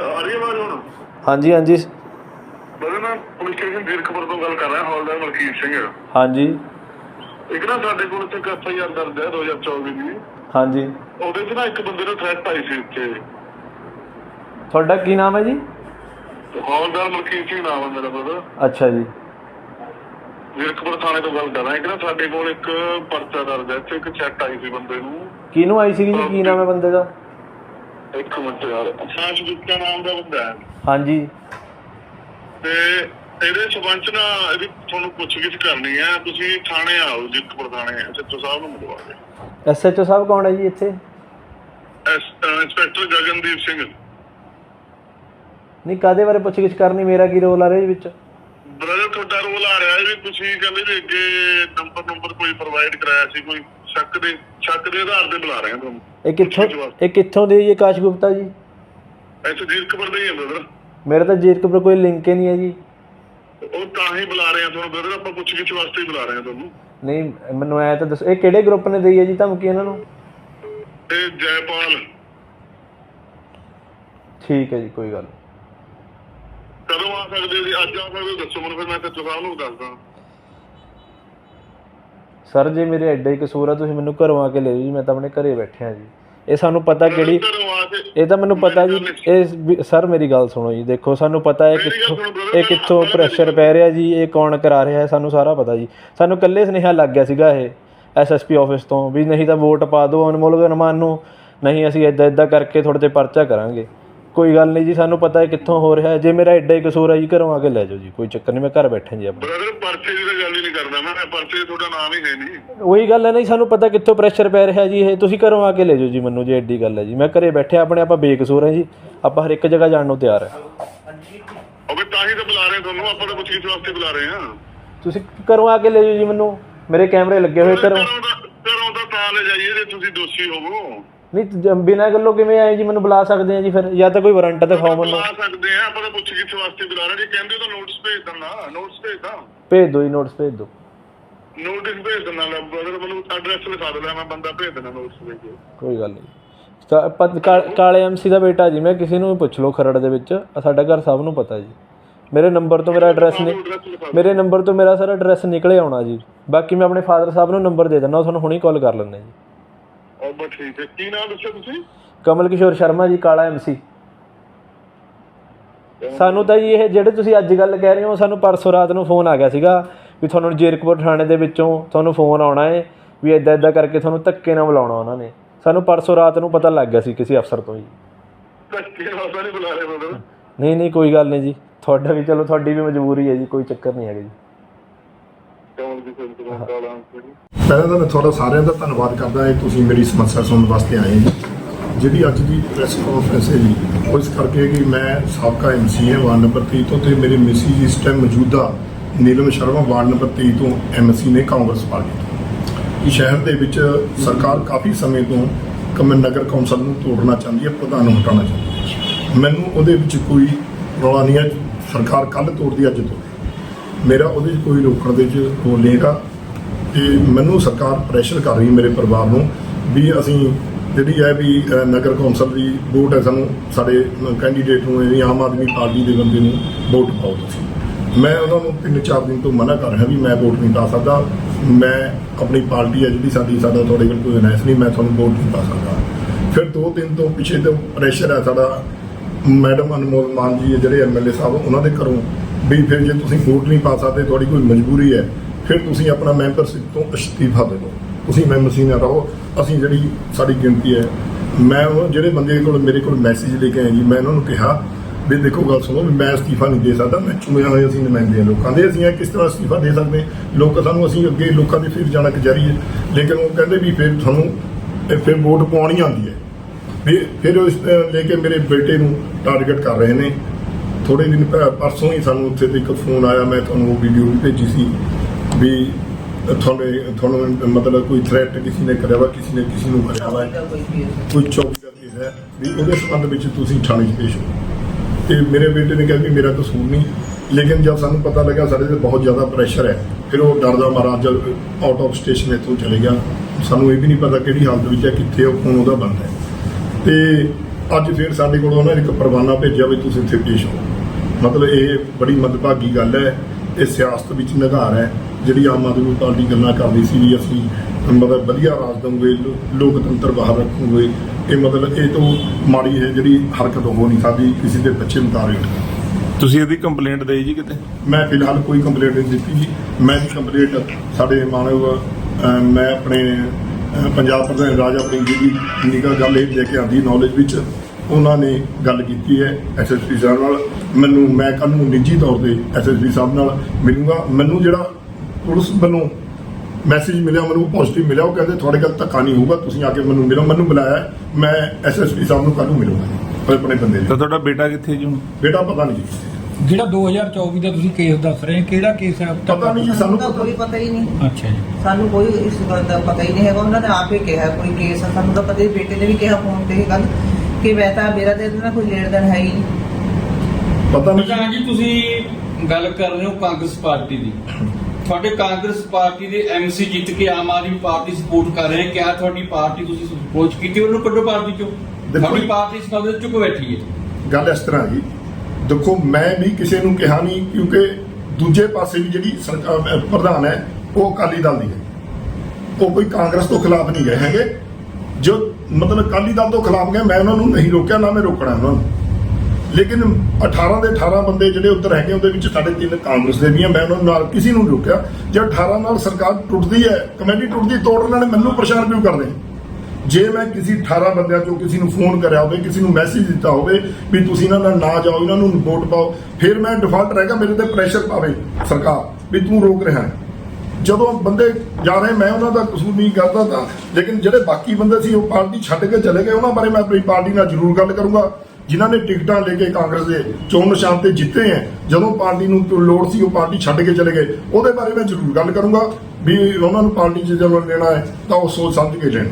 ਆ ਰਹੀ ਆਵਾਜ਼ ਹੁਣ? ਹਾਂਜੀ ਹਾਂਜੀ। ਬਰੇ ਮੈਂ ਪੁਲਿਸ ਸਟੇਸ਼ਨ ਜੀਰਕਪੁਰ ਤੋਂ ਗੱਲ ਕਰ ਰਿਹਾ ਹੌਲਦਾਰ ਮਲਕੀਤ ਸਿੰਘ। ਹਾਂਜੀ। ਇੱਕ ਨਾ ਸਾਡੇ ਕੋਲ ਇੱਕ ਐਫ ਆਈ ਆਰ ਦਰਜ ਹੈ 2024 ਦੀ। ਹਾਂਜੀ। ਉਹਦੇ 'ਚ ਨਾ ਇੱਕ ਬੰਦੇ ਨੂੰ ਥ੍ਰੈਟ ਆਈ ਸੀ ਇੱਥੇ ਤੁਹਾਡਾ ਕੀ ਨਾਮ ਹੈ ਜੀ? ਹੌਲਦਾਰ ਮਲਕੀਤ ਸਿੰਘ ਨਾਮ ਹੈ ਮੇਰਾ ਬਰਦਰ ਅੱਛਾ ਜੀ। ਜੀਰਕਪੁਰ ਥਾਣੇ ਤੋਂ ਗੱਲ ਕਰ ਰਿਹਾ। ਇੱਕ ਨਾ ਸਾਡੇ ਕੋਲ ਇੱਕ ਪਰਚਾ ਦਰਜ ਹੈ ਇੱਥੇ ਇੱਕ ਚੈਟ ਆਈ ਸੀ ਬੰਦੇ ਨੂੰ। ਕਿਹਨੂੰ ਆਈ ਸੀਗੀ ਜੀ? ਕੀ ਨਾਮ ਹੈ ਬੰਦੇ ਦਾ? ਇੱਕ ਮਿੰਟ ਯਾਰ। ਸਾਂਝ ਗੁਪਤਾ ਨਾਮ ਦਾ ਬੰਦਾ ਹੈ। ਹਾਂਜੀ। ਤੇ ਇਹਦੇ ਸਬੰਧ ਨਾ ਇਹਦੀ ਤੁਹਾਨੂੰ ਪੁੱਛਗਿੱਛ ਕਰਨੀ ਹੈ। ਤੁਸੀਂ ਥਾਣੇ ਆਓ ਜੀਰਕਪੁਰ ਥਾਣੇ ਸੱਚੋ ਸਾਹਿਬ ਨੂੰ ਮਿਲਵਾਓ ਐਸਐਚਓ ਸਾਹਿਬ ਕੌਣ ਹੈ ਜੀ ਇੱਥੇ? ਇੰਸਪੈਕਟਰ ਗਗਨਦੀਪ ਸਿੰਘ। ਨਹੀਂ ਕਾਦੇ ਬਾਰੇ ਪੁੱਛਗਿੱਛ ਕਰਨੀ? ਮੇਰਾ ਕੀ ਰੋਲ ਆ ਰਿਹਾ ਜੀ ਵਿੱਚ? ਬ੍ਰਦਰ ਤੁਹਾਡਾ ਰੋਲ ਆ ਰਿਹਾ ਹੈ ਵੀ ਤੁਸੀਂ ਕਹਿੰਦੇ ਵੀ ਅੱਗੇ ਨੰਬਰ ਨੰਬਰ ਕੋਈ ਪ੍ਰੋਵਾਈਡ ਕਰਾਇਆ ਸੀ ਕੋਈ? ਸ਼ੱਕ ਦੇ ਸ਼ੱਕ ਦੇ ਆਧਾਰ ਤੇ ਬੁਲਾ ਰਹੇ ਹਾਂ ਤੁਹਾਨੂੰ। ਇਹ ਕਿੱਥੋਂ ਇਹ ਕਿੱਥੋਂ ਦੇ ਜੀ ਆਕਾਸ਼ ਗੁਪਤਾ ਜੀ? ਐਸੇ ਜੀਰਕਪੁਰ ਦੇ ਹੀ ਹੈ ਬ੍ਰਦਰ ਮੇਰਾ ਤਾਂ ਜੀਰਕਪੁਰ ਕੋਈ ਲਿੰਕ ਹੀ ਨਹੀਂ ਹੈ ਜੀ। ਉਹ ਤਾਂ ਹੀ ਬੁਲਾ ਰਹੇ ਹਾਂ ਤੁਹਾਨੂੰ ਬ੍ਰਦਰ ਆਪਾਂ ਪੁੱਛਗਿੱਛ ਵਾਸਤੇ ਹੀ ਬੁਲਾ ਰਹੇ ਹਾਂ ਤੁਹਾਨੂੰ। ਨਹੀਂ ਮੈਨੂੰ ਐ ਤਾਂ ਦੱਸੋ ਇਹ ਕਿਹੜੇ ਗਰੁੱਪ ਨੇ ਦਈ ਹੈ ਜੀ ਧਮਕੀ ਇਹਨਾਂ ਨੂੰ? ਤੇ ਜੈਪਾਲ। ਠੀਕ ਹੈ ਜੀ ਕੋਈ ਗੱਲ। ਕਦੋਂ ਆ ਸਕਦੇ ਜੀ? ਅੱਜ ਆ ਸਕਦੇ ਹੋ ਦੱਸੋ ਮੈਨੂੰ ਫਿਰ ਮੈਂ ਤੇ ਸਾਹਿਬ ਨੂੰ ਦੱਸਦਾ। ਸਰ ਜੇ ਮੇਰੇ ਐਡਾ ਹੀ ਕਸੂਰ ਆ ਤੁਸੀਂ ਮੈਨੂੰ ਘਰੋਂ ਆ ਕੇ ਲੈ ਜਾਓ ਜੀ ਮੈਂ ਤਾਂ ਆਪਣੇ ਘਰੇ ਬੈਠਿਆ ਜੀ। ਇਹ ਸਾਨੂੰ ਪਤਾ ਕਿਹੜੀ ਇਹ ਤਾਂ ਮੈਨੂੰ ਪਤਾ ਜੀ ਇਹ ਸਰ ਮੇਰੀ ਗੱਲ ਸੁਣੋ ਜੀ ਦੇਖੋ ਸਾਨੂੰ ਪਤਾ ਹੈ ਕਿੱਥੋਂ ਇਹ ਕਿੱਥੋਂ ਪ੍ਰੈਸ਼ਰ ਪੈ ਰਿਹਾ ਜੀ ਇਹ ਕੌਣ ਕਰਾ ਰਿਹਾ ਹੈ ਸਾਨੂੰ ਸਾਰਾ ਪਤਾ ਜੀ। ਸਾਨੂੰ ਕੱਲੇ ਸੁਨੇਹਾ ਲੱਗ ਗਿਆ ਸੀਗਾ ਇਹ ਐਸਐਸਪੀ ਆਫਿਸ ਤੋਂ ਵੀ ਨਹੀਂ ਤਾਂ ਵੋਟ ਪਾ ਦਿਓ ਅਨਮੋਲ ਗਨਮਾਨ ਨੂੰ ਨਹੀਂ ਅਸੀਂ ਇਦਾਂ ਇਦਾਂ ਕਰਕੇ ਤੁਹਾਡੇ ਤੇ ਪਰਚਾ ਕਰਾਂਗੇ। ਕੋਈ ਗੱਲ ਨਹੀਂ ਜੀ ਸਾਨੂੰ ਪਤਾ ਹੈ ਕਿੱਥੋਂ ਹੋ ਰਿਹਾ ਹੈ। ਜੇ ਮੇਰਾ ਐਡਾ ਹੀ ਕਸੂਰ ਹੈ ਜੀ ਘਰੋਂ ਆ ਕੇ ਲੈ ਜਾਓ ਜੀ ਕੋਈ ਚੱਕਰ ਨਹੀਂ ਮੈਂ ਘਰ ਬੈਠਾ ਜੀ ਆਪਣੇ। ਬ੍ਰਦਰ ਪਰਚੇ ਦੀ ਤਾਂ ਗੱਲ ਹੀ ਨਹੀਂ ਕਰਦਾ ਮੈਂ ਪਰਚੇ 'ਚ ਤੁਹਾਡਾ ਨਾਮ ਹੀ ਹੈ ਨਹੀਂ। ਉਹੀ ਗੱਲ ਹੈ ਨਹੀਂ ਸਾਨੂੰ ਪਤਾ ਕਿੱਥੋਂ ਪ੍ਰੈਸ਼ਰ ਪੈ ਰਿਹਾ ਜੀ ਇਹ ਤੁਸੀਂ ਘਰੋਂ ਆ ਕੇ ਲੈ ਜਾਓ ਜੀ ਮੈਨੂੰ ਜੇ ਐਡੀ ਗੱਲ ਹੈ ਜੀ। ਮੈਂ ਘਰੇ ਬੈਠਿਆ ਆਪਣੇ ਆਪਾਂ ਬੇਕਸੂਰ ਹਾਂ ਜੀ ਆਪਾਂ ਹਰ ਇੱਕ ਜਗ੍ਹਾ ਜਾਣ ਨੂੰ ਤਿਆਰ ਹੈ। ਉਹ ਵੀ ਤਾਂ ਹੀ ਤਾਂ ਬੁਲਾ ਰਹੇ ਤੁਹਾਨੂੰ ਆਪਾਂ ਤਾਂ ਪੁੱਛਗਿੱਛ ਵਾਸਤੇ ਬੁਲਾ ਰਹੇ ਹਾਂ। ਤੁਸੀਂ ਘਰੋਂ ਆ ਕੇ ਲੈ ਜਾਓ ਜੀ ਮੈਨੂੰ ਮੇਰੇ ਕੈਮਰੇ ਲੱਗੇ ਹੋਏ ਘਰੋਂ ਘਰੋਂ। ਦਾ ਘਰੋਂ ਦਾ ਤਾਂ ਲੈ ਜਾਈਏ ਜੇ ਤੁਸੀਂ ਦੋਸ਼ੀ ਹੋਵੋ। ਨਹੀਂ ਬਿਨਾਂ ਗੱਲੋਂ ਕਿਵੇਂ ਆਏ ਜੀ? ਮੈਨੂੰ ਬੁਲਾ ਸਕਦੇ ਆ ਜੀ ਫਿਰ? ਜਾਂ ਤਾਂ ਕੋਈ ਵਾਰੰਟ ਦਿਖਾਓ ਮੈਨੂੰ। ਬੁਲਾ ਸਕਦੇ ਆ ਆਪਾਂ ਤਾਂ ਪੁੱਛਗਿੱਛ ਵਾਸਤੇ ਬੁਲਾ ਰਹੇ ਜੇ ਕਹਿੰਦੇ ਤਾਂ ਨੋਟਿਸ ਭੇਜ ਦਿੰਦਾ ਨੋਟਿਸ ਭੇਜ ਦਾਂ ਭੇਜ ਦਿਓ ਜੀ ਨੋਟਿਸ ਭੇਜ ਦਿਓ। ਨੋਟਿਸ ਭੇਜ ਦਿੰਦਾ ਲੈ ਬ੍ਰਦਰ ਮੈਨੂੰ ਐਡਰੈਸ ਲਿਖਾ ਦਿੰਦਾ ਮੈਂ ਬੰਦਾ ਭੇਜ ਦਿੰਦਾ ਨੋਟਿਸ ਭੇਜ ਕੇ। ਕੋਈ ਗੱਲ ਨਹੀਂ। ਤਾਂ ਕਾ- ਕਾਲੇ ਐਮਸੀ ਦਾ ਬੇਟਾ ਜੀ ਮੈਂ ਕਿਸੇ ਨੂੰ ਵੀ ਪੁੱਛ ਲਓ ਖਰੜ ਦੇ ਵਿੱਚ। ਸਾਡਾ ਘਰ ਸਭ ਨੂੰ ਪਤਾ ਜੀ। ਮੇਰੇ ਨੰਬਰ ਤੋਂ ਮੇਰਾ ਐਡਰੈਸ ਲਿਖਾ ਮੇਰੇ ਨੰਬਰ ਤੋਂ ਮੇਰਾ ਸਰ ਐਡਰੈਸ ਨਿਕਲੇ ਆਉਣਾ ਜੀ। ਬਾਕੀ ਮੈਂ ਆਪਣੇ ਫਾਦਰ ਸਾਹਿਬ ਨੂੰ ਨੰਬਰ ਦੇ ਦਿੰਦਾ ਉਹ ਤੁਹਾਨੂੰ ਹੁਣੀ ਕਾਲ ਕਰ ਲੈਂਦੇ ਜੀ। ਉਹ ਬਸ ਠੀਕ ਹੈ। ਕੀ ਨਾਮ ਦੱਸਿਆ ਤੁਸੀਂ? ਕਮਲ ਕਿਸ਼ੋਰ ਸ਼ਰਮਾ ਜੀ ਕਾਲਾ ਐਮਸੀ ਸਾਨੂੰ ਤਾਂ ਜੀ ਇਹ ਜਿਹੜੇ ਤੁਸੀਂ ਅੱਜ ਗੱਲ ਕਹਿ ਰਹੇ ਹੋ ਸਾਨੂੰ ਪਰਸੋਂ ਰਾਤ ਨੂੰ ਫੋਨ ਆ ਗਿਆ ਸੀਗਾ ਵੀ ਤੁਹਾਨੂੰ ਜੀਰਕਪੁਰ ਥਾਣੇ ਦੇ ਵਿੱਚੋਂ ਤੁਹਾਨੂੰ ਫੋਨ ਆਉਣਾ ਹੈ ਵੀ ਇਦਾਂ ਇਦਾਂ ਕਰਕੇ ਤੁਹਾਨੂੰ ਧੱਕੇ ਨਾਲ ਬੁਲਾਉਣਾ ਉਹਨਾਂ ਨੇ। ਸਾਨੂੰ ਪਰਸੋਂ ਰਾਤ ਨੂੰ ਪਤਾ ਲੱਗ ਗਿਆ ਸੀ ਕਿਸੇ ਅਫਸਰ ਤੋਂ ਜੀ। ਧੱਕੇ ਵਾਸਤੇ ਨਹੀਂ ਬੁਲਾ ਰਹੇ ਬ੍ਰਦਰ ਨਹੀਂ ਨਹੀਂ ਕੋਈ ਗੱਲ ਨਹੀਂ ਜੀ। ਤੁਹਾਡਾ ਵੀ ਚਲੋ ਤੁਹਾਡੀ ਵੀ ਮਜਬੂਰੀ ਹੈ ਜੀ ਕੋਈ ਚੱਕਰ ਨਹੀਂ ਹੈਗਾ ਜੀ। ਕੌਣ ਦੀ ਕੋਈ ਦੁਕਾਨ ਕਾਲਾ ਪਹਿਲਾਂ ਤਾਂ ਮੈਂ ਤੁਹਾਡਾ ਸਾਰਿਆਂ ਦਾ ਧੰਨਵਾਦ ਕਰਦਾ ਹਾਂ ਤੁਸੀਂ ਮੇਰੀ ਸਮੱਸਿਆ ਸੁਣਨ ਵਾਸਤੇ ਆਏ ਜੀ ਜਿਹੜੀ ਅੱਜ ਦੀ ਪ੍ਰੈਸ ਕਾਨਫਰੰਸ ਹੈ ਜੀ ਉਹ ਇਸ ਕਰਕੇ ਕਿ ਮੈਂ ਸਾਬਕਾ ਐਮਸੀ ਹਾਂ ਵਾਰਡ ਨੰਬਰ 23 ਤੋਂ ਤੇ ਮੇਰੇ ਮਿਸੀ ਜੀ ਇਸ ਟਾਈਮ ਮੌਜੂਦਾ ਨੀਲਮ ਸ਼ਰਮਾ ਵਾਰਡ ਨੰਬਰ 23 ਤੋਂ ਐਮਸੀ ਨੇ ਕਾਂਗਰਸ ਪਾਰਟੀ ਤੋਂ ਸ਼ਹਿਰ ਦੇ ਵਿੱਚ ਸਰਕਾਰ ਕਾਫੀ ਸਮੇਂ ਤੋਂ ਕਮਨ ਨਗਰ ਕੌਂਸਲ ਨੂੰ ਤੋੜਨਾ ਚਾਹੁੰਦੀ ਹੈ ਪ੍ਰਧਾਨ ਨੂੰ ਹਟਾਉਣਾ ਚਾਹੁੰਦੀ ਹੈ। ਮੈਨੂੰ ਉਹਦੇ ਵਿੱਚ ਕੋਈ ਰੌਲਾ ਨਹੀਂ ਹੈ ਸਰਕਾਰ ਕੱਲ ਤੋੜਦੀ ਅੱਜ ਤੋੜ ਮੇਰਾ ਉਹਦੇ 'ਚ ਕੋਈ ਰੋਕਣ ਦੇ 'ਚ ਰੋਲ ਨਹੀਂ ਹੈਗਾ ਤੇ ਮੈਨੂੰ ਸਰਕਾਰ ਪ੍ਰੈਸ਼ਰ ਕਰ ਰਹੀ ਮੇਰੇ ਪਰਿਵਾਰ ਨੂੰ ਵੀ ਅਸੀਂ ਜਿਹੜੀ ਹੈ ਵੀ ਨਗਰ ਕੌਂਸਲ ਦੀ ਵੋਟ ਹੈ ਸਾਨੂੰ, ਸਾਡੇ ਕੈਂਡੀਡੇਟ ਨੂੰ, ਇਹ ਆਮ ਆਦਮੀ ਪਾਰਟੀ ਦੇ ਬੰਦੇ ਨੂੰ ਵੋਟ ਪਾਓ ਤੁਸੀਂ। ਮੈਂ ਉਹਨਾਂ ਨੂੰ ਤਿੰਨ ਚਾਰ ਦਿਨ ਤੋਂ ਮਨਾ ਕਰ ਰਿਹਾ ਵੀ ਮੈਂ ਵੋਟ ਨਹੀਂ ਪਾ ਸਕਦਾ। ਮੈਂ ਆਪਣੀ ਪਾਰਟੀ ਹੈ ਜਿਹੜੀ ਸਾਡੀ, ਸਾਡਾ ਤੁਹਾਡੇ ਕੋਲ ਕੋਈ ਅਨਾਇਸ ਨਹੀਂ, ਮੈਂ ਤੁਹਾਨੂੰ ਵੋਟ ਨਹੀਂ ਪਾ ਸਕਦਾ। ਫਿਰ ਦੋ ਦਿਨ ਤੋਂ ਪਿੱਛੇ ਤੋਂ ਪ੍ਰੈਸ਼ਰ ਹੈ ਸਾਡਾ। ਮੈਡਮ ਅਨਮੋਲ ਮਾਨ ਜੀ ਹੈ ਜਿਹੜੇ ਐਮਐਲਏ ਸਾਹਿਬ, ਉਹਨਾਂ ਦੇ ਘਰੋਂ ਵੀ ਫਿਰ ਜੇ ਤੁਸੀਂ ਵੋਟ ਨਹੀਂ ਪਾ ਸਕਦੇ ਤੁਹਾਡੀ ਕੋਈ ਮਜਬੂਰੀ ਹੈ ਫਿਰ ਤੁਸੀਂ ਆਪਣਾ ਮੈਂਬਰਸ਼ਿਪ ਤੋਂ ਅਸਤੀਫਾ ਦੇ ਦਿਓ। ਤੁਸੀਂ ਮੈਂਬਰਸ਼ਿਪ ਨਾ ਰਹੋ। ਅਸੀਂ ਜਿਹੜੀ ਸਾਡੀ ਗਿਣਤੀ ਹੈ ਮੈਂ ਉਹ ਜਿਹੜੇ ਬੰਦੇ ਕੋਲ ਮੇਰੇ ਕੋਲ ਮੈਸੇਜ ਲੈ ਕੇ ਆਏ ਜੀ ਮੈਂ ਉਹਨਾਂ ਨੂੰ ਕਿਹਾ ਵੀ ਦੇਖੋ ਗੱਲ ਸੁਣੋ ਵੀ ਮੈਂ ਅਸਤੀਫਾ ਨਹੀਂ ਦੇ ਸਕਦਾ ਮੈਂ ਚੁਣਿਆ ਹੋਇਆ ਅਸੀਂ ਨੁਮਾਇੰਦੇ ਲੋਕਾਂ ਦੇ ਅਸੀਂ ਕਿਸ ਤਰ੍ਹਾਂ ਅਸਤੀਫਾ ਦੇ ਸਕਦੇ? ਲੋਕ ਸਾਨੂੰ ਅਸੀਂ ਅੱਗੇ ਲੋਕਾਂ ਦੇ ਫਿਰ ਜਾਣਾ ਗੁਜ਼ਾਰੀ ਹੈ। ਲੇਕਿਨ ਉਹ ਕਹਿੰਦੇ ਵੀ ਫਿਰ ਤੁਹਾਨੂੰ ਫਿਰ ਵੋਟ ਪਾਉਣੀ ਆਉਂਦੀ ਹੈ। ਫਿਰ ਫਿਰ ਉਸ ਅਹ, ਲੈ ਕੇ ਮੇਰੇ ਬੇਟੇ ਨੂੰ ਟਾਰਗੇਟ ਕਰ ਰਹੇ ਨੇ। ਥੋੜੇ ਦਿਨ ਪਹਿ- ਪਰਸੋਂ ਹੀ ਸਾਨੂੰ ਉੱਥੇ 'ਤੇ ਇੱਕ ਫੋਨ ਆਇਆ, ਮੈਂ ਤੁਹਾਨੂੰ ਉਹ ਵੀਡੀਓ ਵੀ ਭੇਜੀ ਸੀ ਵੀ ਤੁਹਾਡੇ, ਤੁਹਾਨੂੰ ਮਤਲਬ ਕੋਈ ਥ੍ਰੈਟ ਕਿਸੇ ਨੇ ਕਰਿਆ ਵਾ, ਕਿਸੇ ਨੇ ਕਿਸੇ ਨੂੰ ਕਰਿਆ ਵਾ। ਕੋਈ ਚੌਕੀ ਦਾ ਹੈ, ਵੀ ਉਹਦੇ ਸੰਬੰਧ ਵਿੱਚ ਤੁਸੀਂ ਥਾਣੇ 'ਚ ਪੇਸ਼ ਹੋ। ਤੇ ਮੇਰੇ ਬੇਟੇ ਨੇ ਕਿਹਾ ਕਿ ਮੇਰਾ ਕਸੂਰ ਨਹੀਂ। ਲੇਕਿਨ ਜਦ ਸਾਨੂੰ ਪਤਾ ਲੱਗਾ, ਸਾਡੇ ਤੇ ਬਹੁਤ ਜ਼ਿਆਦਾ ਪ੍ਰੈਸ਼ਰ ਹੈ। ਫਿਰ ਉਹ ਡਰਦਾ ਮਾਰਾ ਜਦ ਆਊਟ ਆਫ ਸਟੇਸ਼ਨ ਇੱਥੋਂ ਚਲੇ ਗਿਆ। ਸਾਨੂੰ ਇਹ ਵੀ ਨਹੀਂ ਪਤਾ ਕਿਹੜੀ ਹਾਲਤ ਵਿੱਚ ਹੈ, ਕਿੱਥੇ ਉਹ ਫੋਨ ਉਹਦਾ ਬੰਦ ਹੈ। ਤੇ ਅੱਜ ਫਿਰ ਸਾਡੇ ਕੋਲ ਉਹਨਾਂ ਨੇ ਇੱਕ ਪਰਵਾਨਾ ਭੇਜਿਆ ਵੀ ਤੁਸੀਂ ਇੱਥੇ ਪੇਸ਼ ਹੋ। ਮਤਲਬ ਇਹ ਬੜੀ ਮੰਦਭਾਗੀ ਗੱਲ ਹੈ ਇਹ ਸਿਆਸਤ ਵਿੱਚ ਨਿਗਾਰ ਹੈ ਜਿਹੜੀ ਆਮ ਆਦਮੀ ਪਾਰਟੀ ਗੱਲਾਂ ਕਰਦੀ ਸੀ ਵੀ ਅਸੀਂ ਮਤਲਬ ਵਧੀਆ ਰਾਜ ਦਵਾਂਗੇ ਲੋਕਤੰਤਰ ਬਾਹਰ ਰੱਖੂਗੇ। ਇਹ ਮਤਲਬ ਇਹ ਤੋਂ ਮਾੜੀ ਹੈ ਜਿਹੜੀ ਹਰਕਤ ਹੋ ਨਹੀਂ ਸਕਦੀ ਕਿਸੇ ਦੇ ਬੱਚੇ ਮੁਤਾਬਿਕ ਤੁਸੀਂ ਇਹਦੀ ਕੰਪਲੇਂਟ ਦੇਈ ਜੀ ਕਿਤੇ? ਮੈਂ ਫਿਲਹਾਲ ਕੋਈ ਕੰਪਲੇਂਟ ਨਹੀਂ ਦਿੱਤੀ ਜੀ। ਮੈਂ ਦੀ ਕੰਪਲੇਂਟ ਸਾਡੇ ਮਾਨਵ ਮੈਂ ਆਪਣੇ ਪੰਜਾਬ ਪ੍ਰਧਾਨ ਰਾਜਾ ਸਿੰਘ ਜੀ ਦੀ ਨਿਗਾਹ ਗੱਲ ਇਹ ਲੈ ਕੇ ਆਂਦੀ ਨੌਲੇਜ ਵਿੱਚ ਉਹਨਾਂ ਨੇ ਗੱਲ ਕੀਤੀ ਹੈ ਐਸਐਸਪੀ ਸਾਹਿਬ ਨਾਲ। ਮੈਨੂੰ ਮੈਂ ਕੱਲ ਨੂੰ ਨਿੱਜੀ ਤੌਰ ਤੇ ਐਸਐਸਪੀ ਸਾਹਿਬ ਨਾਲ ਮਿਲੂੰਗਾ। ਮੈਨੂੰ ਜਿਹੜਾ ਪੁਲਿਸ ਵੱਲੋਂ ਮੈਸੇਜ ਮਿਲਿਆ ਮੈਨੂੰ ਪੋਜ਼ਿਟਿਵ ਮਿਲਿਆ ਉਹ ਕਹਿੰਦੇ ਤੁਹਾਡੇ ਗੱਲ ਧੱਕਾ ਨਹੀਂ ਹੋਊਗਾ ਤੁਸੀਂ ਆ ਕੇ ਮੈਨੂੰ ਮਿਲੋ। ਮੈਨੂੰ ਬੁਲਾਇਆ। ਮੈਂ ਐਸਐਸਪੀ ਸਾਹਿਬ ਨੂੰ ਕੱਲ ਨੂੰ ਮਿਲੂੰਗਾ ਆਪਣੇ ਬੰਦੇ ਤਾਂ ਲਈ ਤੁਹਾਡਾ ਬੇਟਾ ਕਿੱਥੇ ਜੀ ਹੁਣ? ਬੇਟਾ ਪਤਾ ਨਹੀਂ ਜੀ। ਜਿਹੜਾ 2024 ਦਾ ਤੁਸੀਂ ਕੇਸ ਦੱਸ ਰਹੇ ਹੋ ਕਿਹੜਾ ਕੇਸ ਹੈ? ਪਤਾ ਨਹੀਂ ਜੀ ਸਾਨੂੰ ਤਾਂ ਕੋਈ ਪਤਾ ਹੀ ਨਹੀਂ। ਅੱਛਾ ਜੀ। ਸਾਨੂੰ ਕੋਈ ਇਸ ਗੱਲ ਦਾ ਪਤਾ ਹੀ ਨਹੀਂ ਹੈਗਾ। ਉਹਨਾਂ ਨੇ ਆਪ ਕਿਹਾ ਕੋਈ ਕੇਸ ਸਾਨੂੰ ਤਾਂ ਪਤਾ ਹੀ ਬੇਟੇ ਨੇ ਵੀ ਕਿਹਾ ਫੋਨ ਤੇ ਇਹ ਗੱਲ। ਕਿ ਮੈਂ ਤਾਂ ਮੇਰਾ ਤੇ ਇਹਦੇ ਨਾਲ ਕੋਈ ਲੈਣ ਦੇਣ ਹੈ ਹੀ ਨਹੀਂ। ਪਤਾ ਨਹੀਂ। ਪ੍ਰਧਾਨ ਜੀ ਤੁਸੀਂ ਗੱਲ ਕਰ ਰਹੇ ਹੋ ਕਾਂਗਰਸ ਪਾਰਟੀ ਦੀ। ਤੁਹਾਡੇ ਕਾਂਗਰਸ ਪਾਰਟੀ ਦੇ ਐਮਸੀ ਜਿੱਤ ਕੇ ਆਮ ਆਦਮੀ ਪਾਰਟੀ ਸਪੋਰਟ ਕਰ ਰਹੇ ਨੇ ਕਿਆ ਤੁਹਾਡੀ ਪਾਰਟੀ ਤੁਸੀਂ ਸਪੋਰਟ ਕੀਤੀ ਉਹਨੂੰ ਕੱਢੋ ਪਾਰਟੀ ਚੋਂ। ਦੇਖੋ ਤੁਹਾਡੀ ਜੀ- ਪਾਰਟੀ ਇਸ ਕਬਜ਼ੇ ਚੁੱਕ ਬੈਠੀ ਹੈ। ਗੱਲ ਇਸ ਤਰ੍ਹਾਂ ਜੀ। ਦੇਖੋ ਮੈਂ ਵੀ ਕਿਸੇ ਨੂੰ ਕਿਹਾ ਨਹੀਂ ਕਿਉਂਕਿ ਦੂਜੇ ਪਾਸੇ ਵੀ ਜਿਹੜੀ ਸਰਕਾਰ ਅਹ ਪ੍ਰਧਾਨ ਹੈ ਉਹ ਅਕਾਲੀ ਦਲ ਦੀ ਹੈ। ਉਹ ਕੋਈ ਕਾਂਗਰਸ ਤੋਂ ਖਿਲਾਫ ਨਹੀਂ ਗਏ ਹੈਗੇ। ਜੋ ਮਤਲਬ ਅਕਾਲੀ ਦਲ ਤੋਂ ਖਿਲਾਫ ਗਏ ਮੈਂ ਉਹਨਾਂ ਨੂੰ ਨਹੀਂ ਰੋਕਿਆ, ਨਾ ਮੈਂ ਰੋਕਣਾ ਉਹਨਾਂ ਨੂੰ। ਲੇਕਿਨ 18 ਦੇ 18 ਬੰਦੇ ਜਿਹੜੇ ਉੱਧਰ ਹੈਗੇ, ਉਹਦੇ ਵਿੱਚ ਸਾਡੇ ਤਿੰਨ ਕਾਂਗਰਸ ਦੇ ਵੀ ਆ, ਮੈਂ ਉਹਨਾਂ ਨਾਲ ਕਿਸੇ ਨੂੰ ਰੋਕਿਆ। ਜੇ 18 ਨਾਲ ਸਰਕਾਰ ਟੁੱਟਦੀ ਹੈ, ਕਮੇਟੀ ਟੁੱਟਦੀ, ਤੋੜ ਉਹਨਾਂ ਨੇ ਮੈਨੂੰ ਪਰੇਸ਼ਾਨ ਕਿਉਂ ਕਰਦੇ? ਜੇ ਮੈਂ ਕਿਸੇ 18 ਬੰਦਿਆਂ ਚੋਂ ਕਿਸੇ ਨੂੰ ਫੋਨ ਕਰਿਆ ਹੋਵੇ, ਕਿਸੇ ਨੂੰ ਮੈਸੇਜ ਦਿੱਤਾ ਹੋਵੇ ਵੀ ਤੁਸੀਂ ਇਹਨਾਂ ਨਾਲ ਨਾ ਜਾਓ, ਇਹਨਾਂ ਨੂੰ ਵੋਟ ਪਾਓ, ਫਿਰ ਮੈਂ ਡਿਫਾਲਟ ਰਹੇਗਾ ਮੇਰੇ ਤੇ ਪ੍ਰੈਸ਼ਰ ਪਾਵੇ ਸਰਕਾਰ ਵੀ ਤੂੰ ਰੋਕ ਰਿਹਾ ਹੈ। ਜਦੋਂ ਬੰਦੇ ਜਾ ਰਹੇ ਮੈਂ ਉਹਨਾਂ ਦਾ ਕਸੂਰ ਨਹੀਂ ਕਰਦਾ ਤਾਂ ਲੇਕਿਨ ਜਿਹੜੇ ਬਾਕੀ ਬੰਦੇ ਸੀ ਉਹ ਪਾਰਟੀ ਛੱਡ ਕੇ ਚਲੇ ਗਏ। ਉਹਨਾਂ ਬਾਰੇ ਮੈਂ ਆਪਣੀ ਪਾਰਟੀ ਨਾਲ ਜ਼ਰੂਰ ਗੱਲ ਕਰੂੰਗਾ। ਜਿਨ੍ਹਾਂ ਨੇ ਟਿਕਟਾਂ ਲੈ ਕੇ ਕਾਂਗਰਸ ਦੇ ਚੋਣ ਨਿਸ਼ਾਨ ਤੇ ਜਿੱਤੇ ਹੈ ਜਦੋਂ ਪਾਰਟੀ ਨੂੰ ਲੋੜ ਸੀ ਉਹ ਪਾਰਟੀ ਛੱਡ ਕੇ ਚਲੇ ਗਏ। ਉਹਦੇ ਬਾਰੇ ਮੈਂ ਜ਼ਰੂਰ ਗੱਲ ਕਰੂੰਗਾ। ਵੀ ਉਹਨਾਂ ਨੂੰ ਪਾਰਟੀ 'ਚ ਜਦੋਂ ਲੈਣਾ ਹੈ ਤਾਂ ਉਹ ਸੋਚ ਸਮਝ ਕੇ ਲੈਣ।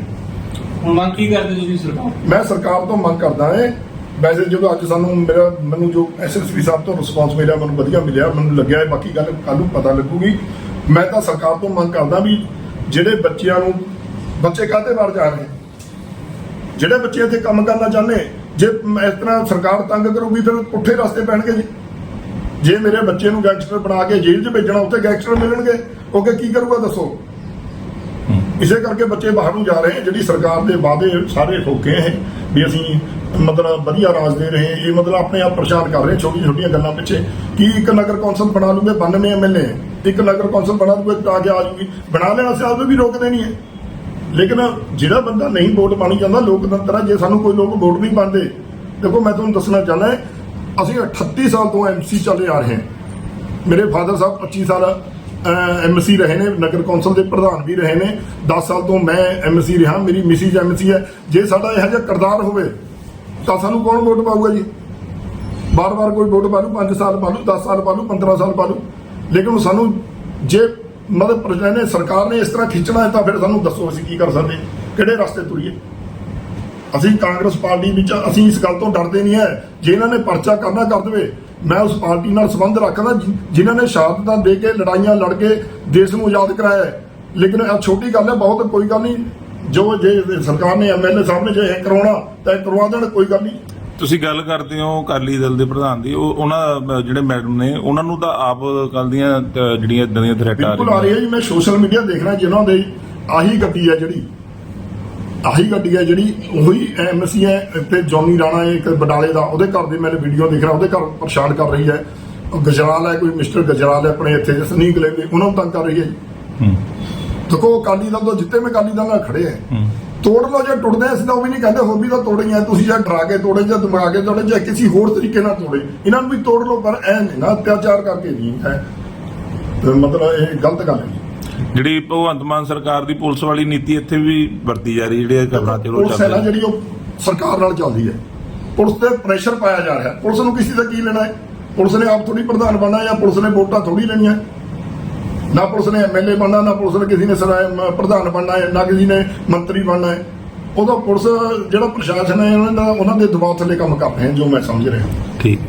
ਹੁਣ ਮੰਗ ਕੀ ਕਰਦੇ ਤੁਸੀਂ ਸਰਕਾਰ ਮੈਂ ਸਰਕਾਰ ਤੋਂ ਮੰਗ ਕਰਦਾ ਹਾਂ। ਵੈਸੇ ਜਦੋਂ ਅੱਜ ਸਾਨੂੰ ਮੇਰਾ ਮੈਨੂੰ ਜੋ ਐਸਐਸਪੀ ਸਾਹਿਬ ਤੋਂ ਰਿਸਪਾਂਸ ਮਿਲਿਆ ਮੈਨੂੰ ਵਧੀਆ ਮਿਲਿਆ। ਮੈਨੂੰ ਲੱਗਿਆ ਬਾਕੀ ਗੱਲ ਕੱਲ ਨੂੰ ਪਤਾ ਲੱਗੂਗੀ। ਮੈਂ ਤਾਂ ਸਰਕਾਰ ਤੋਂ ਮੰਗ ਕਰਦਾ ਵੀ ਜਿਹੜੇ ਬੱਚਿਆਂ ਨੂੰ ਬੱਚੇ ਕਾਹਦੇ ਬਾਹਰ ਜਾ ਰਹੇ? ਜਿਹੜੇ ਬੱਚੇ ਇੱਥੇ ਕੰਮ ਕਰਨਾ ਚਾਹੁੰਦੇ ਜੇ ਇਸ ਤਰ੍ਹਾਂ ਸਰਕਾਰ ਤੰਗ ਕਰੂਗੀ ਫਿਰ ਪੁੱਠੇ ਰਸਤੇ ਪੈਣਗੇ ਜੀ। ਜੇ ਮੇਰੇ ਬੱਚੇ ਨੂੰ ਗੈਂਗਸਟਰ ਬਣਾ ਕੇ ਜੇਲ੍ਹ 'ਚ ਭੇਜਣਾ ਉੱਥੇ ਗੈਂਗਸਟਰ ਮਿਲਣਗੇ ਉਹ ਕਿ ਕੀ ਕਰੂਗਾ ਦੱਸੋ? ਇਸੇ ਕਰਕੇ ਬੱਚੇ ਬਾਹਰ ਨੂੰ ਜਾ ਰਹੇ ਜਿਹੜੀ ਸਰਕਾਰ ਦੇ ਵਾਅਦੇ ਸਾਰੇ ਠੋਕੇ ਹੈ ਵੀ ਅਸੀਂ ਮਤਲਬ ਵਧੀਆ ਰਾਜ ਦੇ ਰਹੇ, ਇਹ ਮਤਲਬ ਆਪਣੇ ਆਪ ਪ੍ਰਚਾਰ ਕਰ ਰਹੇ ਛੋਟੀਆਂ ਛੋਟੀਆਂ ਗੱਲਾਂ ਪਿੱਛੇ, ਕਿ ਇੱਕ ਨਗਰ ਕੌਂਸਲ ਬਣਾ ਲੂਗੇ 92 ਐਮਐਲਏ ਇੱਕ ਨਗਰ ਕੌਂਸਲ ਬਣਾ ਲੂਗੇ ਤਾਂ ਕੇ ਆ ਜੂਗੀ। ਬਣਾ ਲੈਣਾ ਸੀ ਆਪ ਵੀ ਰੋਕਦੇ ਨਹੀਂ ਹੈ। ਲੇਕਿਨ ਜਿਹੜਾ ਬੰਦਾ ਨਹੀਂ ਵੋਟ ਪਾਣੀ ਚਾਹੁੰਦਾ, ਲੋਕਤੰਤਰ ਆ ਜੇ ਸਾਨੂੰ ਕੋਈ ਲੋਕ ਵੋਟ ਨਹੀਂ ਪਾਉਂਦੇ, ਦੇਖੋ ਮੈਂ ਤੁਹਾਨੂੰ ਦੱਸਣਾ ਚਾਹੁੰਦਾ ਅਸੀਂ 38 ਸਾਲ ਤੋਂ ਐਮਸੀ ਚੱਲੇ ਆ ਰਹੇ ਹਾਂ। ਮੇਰੇ ਫਾਦਰ ਸਾਹਿਬ 25 ਸਾਲ ਐਮਸੀ ਰਹੇ ਨੇ, ਨਗਰ ਕੌਂਸਲ ਦੇ ਪ੍ਰਧਾਨ ਵੀ ਰਹੇ ਨੇ। 10 ਸਾਲ ਤੋਂ ਮੈਂ ਐਮਸੀ ਰਿਹਾ, ਮੇਰੀ ਮਿਸਿਸ ਐਮਸੀ ਹੈ। ਜੇ ਸਾਡਾ ਇਹੋ ਜਿਹਾ ਕਰਦਾਰ ਹੋਵੇ ਤਾਂ ਸਾਨੂੰ ਕੌਣ ਵੋਟ ਪਾਊਗਾ ਜੀ? ਬਾਰ-ਬਾਰ ਕੋਈ ਵੋਟ ਪਾ ਲੂ 5 ਸਾਲ ਪਾ ਲੂ 10 ਸਾਲ ਪਾ ਲੂ 15 ਸਾਲ ਪਾ ਲੂ ਲੇਕਿਨ ਉਹ ਸਾਨੂੰ ਜੇ ਮਤਲਬ ਪ੍ਰਜਾ ਨੇ, ਸਰਕਾਰ ਨੇ ਇਸ ਤਰ੍ਹਾਂ ਖਿੱਚਣਾ ਹੈ ਤਾਂ ਫਿਰ ਸਾਨੂੰ ਦੱਸੋ ਅਸੀਂ ਕੀ ਕਰ ਸਕਦੇ, ਕਿਹੜੇ ਰਸਤੇ ਤੁਰੀਏ? ਅਸੀਂ ਕਾਂਗਰਸ ਪਾਰਟੀ ਵਿੱਚ, ਅਸੀਂ ਇਸ ਗੱਲ ਤੋਂ ਡਰਦੇ ਨਹੀਂ ਹੈ। ਜੇ ਇਹਨਾਂ ਨੇ ਪਰਚਾ ਕਰਨਾ ਕਰ ਦੇਵੇ, ਮੈਂ ਉਸ ਪਾਰਟੀ ਨਾਲ ਸੰਬੰਧ ਰੱਖਦਾ, ਜਿ- ਜਿਨ੍ਹਾਂ ਨੇ ਸ਼ਹਾਦਤਾਂ ਦੇ ਕੇ, ਲੜਾਈਆਂ ਲੜ ਕੇ ਦੇਸ਼ ਨੂੰ ਆਜ਼ਾਦ ਕਰਾਇਆ ਲੇਕਿਨ ਇਹ ਛੋਟੀ ਗੱਲ ਹੈ, ਬਹੁਤ ਕੋਈ ਗੱਲ ਨਹੀਂ। ਜੋ ਜੇ ਸਰਕਾਰ ਨੇ ਐਮਐਲਏ ਸਾਹਿਬ ਨੇ ਜੇ ਇਹ ਕਰਵਾਉਣਾ ਤਾਂ ਇਹ ਕਰਵਾ ਦੇਣ ਕੋਈ ਗੱਲ ਨਹੀਂ। ਤੁਸੀਂ ਗੱਲ ਕਰਦੇ ਹੋ ਅਕਾਲੀ ਦਲ ਦੇ ਪ੍ਰਧਾਨ ਦੀ ਉਹ ਉਹਨਾਂ ਜਿਹੜੇ ਮੈਡਮ ਨੇ ਉਹਨਾਂ ਨੂੰ ਤਾਂ ਆਪ ਕੱਲ ਦੀਆਂ ਜਿਹੜੀਆਂ ਇਦਾਂ ਦੀਆਂ ਥ੍ਰੈਟ ਆ ਬਿਲਕੁਲ ਆ ਰਹੀ ਰਹੀਆਂ ਹੈ ਜੀ ਮੈਂ ਸੋਸ਼ਲ ਮੀਡੀਆ ਦੇਖਣਾ ਜਿਨ੍ਹਾਂ ਦੇ ਆਹੀ ਗੱਡੀ ਹੈ ਜਿਹੜੀ। ਆਹੀ ਗੱਡੀ ਹੈ ਜਿਹੜੀ ਉਹੀ ਐਮਸੀ ਹੈ ਤੇ ਜੌਨੀ ਰਾਣਾ ਹੈ ਇੱਕ ਬਡਾਲੇ ਦਾ ਉਹਦੇ ਘਰ ਦੀ ਮੈਂ ਵੀਡੀਓ ਦੇਖ ਰਿਹਾ ਉਹਦੇ ਘਰ ਪਰੇਸ਼ਾਨ ਕਰ ਰਹੀ ਹੈ। ਉਹ ਗਜਰਾਲ ਹੈ ਕੋਈ ਮਿਸਟਰ ਗਜਰਾਲ ਹੈ ਆਪਣੇ ਇੱਥੇ ਸਨੀਕ ਲੈ ਕੇ ਉਹਨਾਂ ਨੂੰ ਤੰਗ ਕਰ ਰਹੀ ਹੈ ਜੀ। ਹੂੰ। ਦੇਖੋ ਅਕਾਲੀ ਦਲ ਤੋਂ ਜਿੱਤੇ ਮੈਂ ਅਕਾਲੀ ਦਲ ਨਾਲ ਖੜੇ ਹੂੰ। ਤੋੜ ਲਓ ਜੇ ਟੁੱਟਦੇ ਅਸੀਂ ਤਾਂ ਉਹ ਵੀ ਨਹੀਂ ਕਹਿੰਦੇ ਹੋਰ ਵੀ ਤਾਂ ਤੋੜੇ ਆ ਤੁਸੀਂ ਜਾਂ ਡਰਾ ਕੇ ਤੋੜੇ ਜਾਂ ਦਿਮਾਗ ਕੇ ਤੋੜੇ ਜਾਂ ਕਿਸੇ ਹੋਰ ਤਰੀਕੇ ਨਾਲ ਤੋੜੇ। ਇਹਨਾਂ ਨੂੰ ਵੀ ਤੋੜ ਲਓ ਪਰ ਐ ਨਹੀਂ ਨਾ ਅਤਿਆਚਾਰ ਕਰਕੇ ਨਹੀਂ ਹੈ। ਮਤਲਬ ਇਹ ਗਲਤ ਗੱਲ ਹੈ ਜਿਹੜੀ ਭਗਵੰਤ ਮਾਨ ਸਰਕਾਰ ਦੀ ਪੁਲਿਸ ਵਾਲੀ ਨੀਤੀ ਇੱਥੇ ਵੀ ਵਰਤੀ ਜਾ ਰਹੀ ਜਿਹੜੀ ਇਹ ਕਰਨਾ ਚਲੋ ਚੱਲ ਜਿਹੜੀ ਉਹ ਸਰਕਾਰ ਨਾਲ ਚੱਲਦੀ ਹੈ। ਪੁਲਿਸ ਤੇ ਪ੍ਰੈਸ਼ਰ ਪਾਇਆ ਜਾ ਰਿਹਾ। ਪੁਲਿਸ ਨੂੰ ਕਿਸੇ ਦਾ ਕੀ ਲੈਣਾ ਹੈ? ਪੁਲਿਸ ਨੇ ਆਪ ਥੋੜੀ ਪ੍ਰਧਾਨ ਬਣਨਾ ਜਾਂ ਪੁਲਿਸ ਨੇ ਵੋਟਾਂ ਥੋੜੀ ਲੈਣੀਆਂ। ਨਾ ਪੁਲਿਸ ਨੇ ਐਮਐਲਏ ਬਣਨਾ, ਨਾ ਪੁਲਿਸ ਨੇ ਕਿਸੇ ਨੇ ਸਰਾਏ ਪ੍ਰਧਾਨ ਬਣਨਾ ਹੈ, ਨਾ ਕਿਸੇ ਨੇ ਮੰਤਰੀ ਬਣਨਾ ਹੈ। ਉਹਦਾ ਪੁਲਿਸ, ਜਿਹੜਾ ਪ੍ਰਸ਼ਾਸਨ ਹੈ, ਉਹਨਾਂ ਦਾ, ਉਹਨਾਂ ਦੇ ਦਬਾਅ ਥੱਲੇ ਕੰਮ ਕਰ ਰਹੇ ਜੋ ਮੈਂ ਸਮਝ ਰਿਹਾ। ਠੀਕ।